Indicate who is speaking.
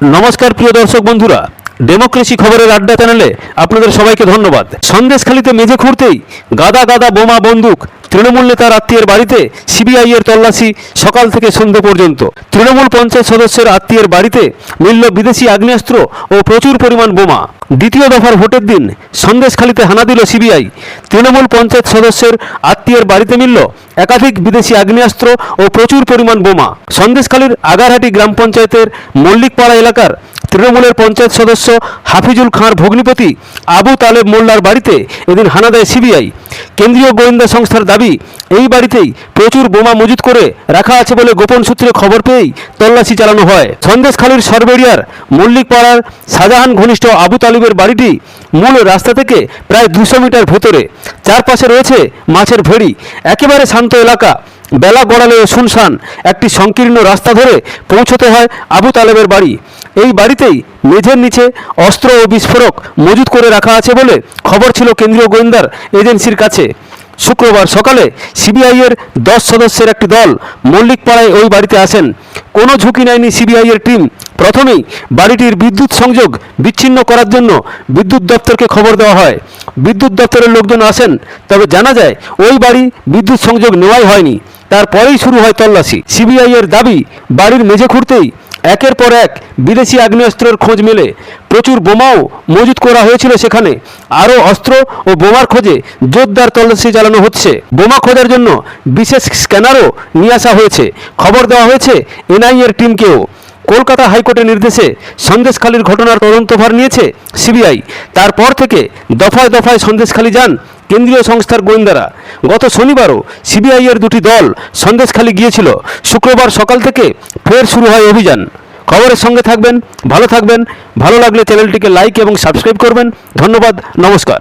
Speaker 1: নমস্কার প্রিয় দর্শক বন্ধুরা ডেমোক্রেসি খবরের আড্ডা চ্যানেলে আপনাদের সবাইকে ধন্যবাদ। সন্দেশখালিতে মেঝে খুঁড়তেই গাদা গাদা বোমা বন্দুক তৃণমূল নেতার আত্মীয়ের বাড়িতে সিবিআই এর তল্লাশি সকাল থেকে সন্ধ্যে পর্যন্ত। তৃণমূল পঞ্চায়েত সদস্যের আত্মীয়ের বাড়িতে মিলল বিদেশি আগ্নেয়াস্ত্র ও প্রচুর পরিমাণ বোমা। দ্বিতীয় দফার ভোটের দিন সন্দেশখালিতে হানা দিল সিবিআই। তৃণমূল পঞ্চায়েত সদস্যের আত্মীয়ের বাড়িতে মিলল একাধিক বিদেশি আগ্নেয়াস্ত্র ও প্রচুর পরিমাণ বোমা। সন্দেশখালীর আগারহাটি গ্রাম পঞ্চায়েতের মল্লিকপাড়া এলাকার তৃণমূলের পঞ্চায়েত সদস্য হাফিজুল খাঁর ভগ্নিপতি আবু তালেব মোল্লার বাড়িতে এদিন হানা দেয় সিবিআই। কেন্দ্রীয় গোয়েন্দা সংস্থার দাবি, এই বাড়িতেই প্রচুর বোমা মজুত করে রাখা আছে বলে গোপন সূত্রে খবর পেয়েই তল্লাশি চালানো হয়। সন্দেশখালীর সরবেরিয়ার মল্লিকপাড়ার শাহজাহান ঘনিষ্ঠ আবু তালিবের বাড়িটি মূল রাস্তা থেকে প্রায় দুশো মিটার ভেতরে। চারপাশে রয়েছে মাছের ভেড়ি। একেবারে শান্ত এলাকা। বেলা গড়ালে শুনশান একটি সংকীর্ণ রাস্তা ধরে পৌঁছতে হয় আবু তালেবের বাড়ি। এই বাড়িতেই মেঝের নিচে অস্ত্র ও বিস্ফোরক মজুত করে রাখা আছে বলে খবর ছিল কেন্দ্রীয় গোয়েন্দার এজেন্সির কাছে। শুক্রবার সকালে সিবিআইয়ের দশ সদস্যের একটি দল মল্লিকপাড়ায় ওই বাড়িতে আসেন। কোনো ঝুঁকি নেয়নি সিবিআইয়ের টিম। প্রথমেই বাড়িটির বিদ্যুৎ সংযোগ বিচ্ছিন্ন করার জন্য বিদ্যুৎ দপ্তরকে খবর দেওয়া হয়। বিদ্যুৎ দপ্তরের লোকজন আসেন, তবে জানা যায় ওই বাড়ি বিদ্যুৎ সংযোগ নেওয়াই হয়নি। তারপরেই শুরু হয় তল্লাশি। সিবিআই এর দাবি, বাড়ির মেঝে খুঁড়তেই একের পর এক বিদেশি আগ্নেয়াস্ত্রের খোঁজ মেলে। প্রচুর বোমাও মজুত করা হয়েছিল সেখানে। আরও অস্ত্র ও বোমার খোঁজে জোরদার তল্লাশি চালানো হচ্ছে। বোমা খোঁজার জন্য বিশেষ স্ক্যানারও নিয়ে আসা হয়েছে। খবর দেওয়া হয়েছে এনআইএর টিমকেও। কলকাতা হাইকোর্টের নির্দেশে সন্দেশখালীর ঘটনার তদন্তভার নিয়েছে সিবিআই। তারপর থেকে দফায় দফায় সন্দেশখালী যান কেন্দ্রীয় সংস্থার গোয়েন্দারা গত শনিবারও সিবিআই এর দুটি দল সন্দেশখালি গিয়েছিল। শুক্রবার সকাল থেকে ফের শুরু হয় অভিযান। খবরের সঙ্গে থাকবেন, ভালো থাকবেন, ভালো লাগলে চ্যানেলটিকে লাইক এবং সাবস্ক্রাইব করবেন। ধন্যবাদ, নমস্কার।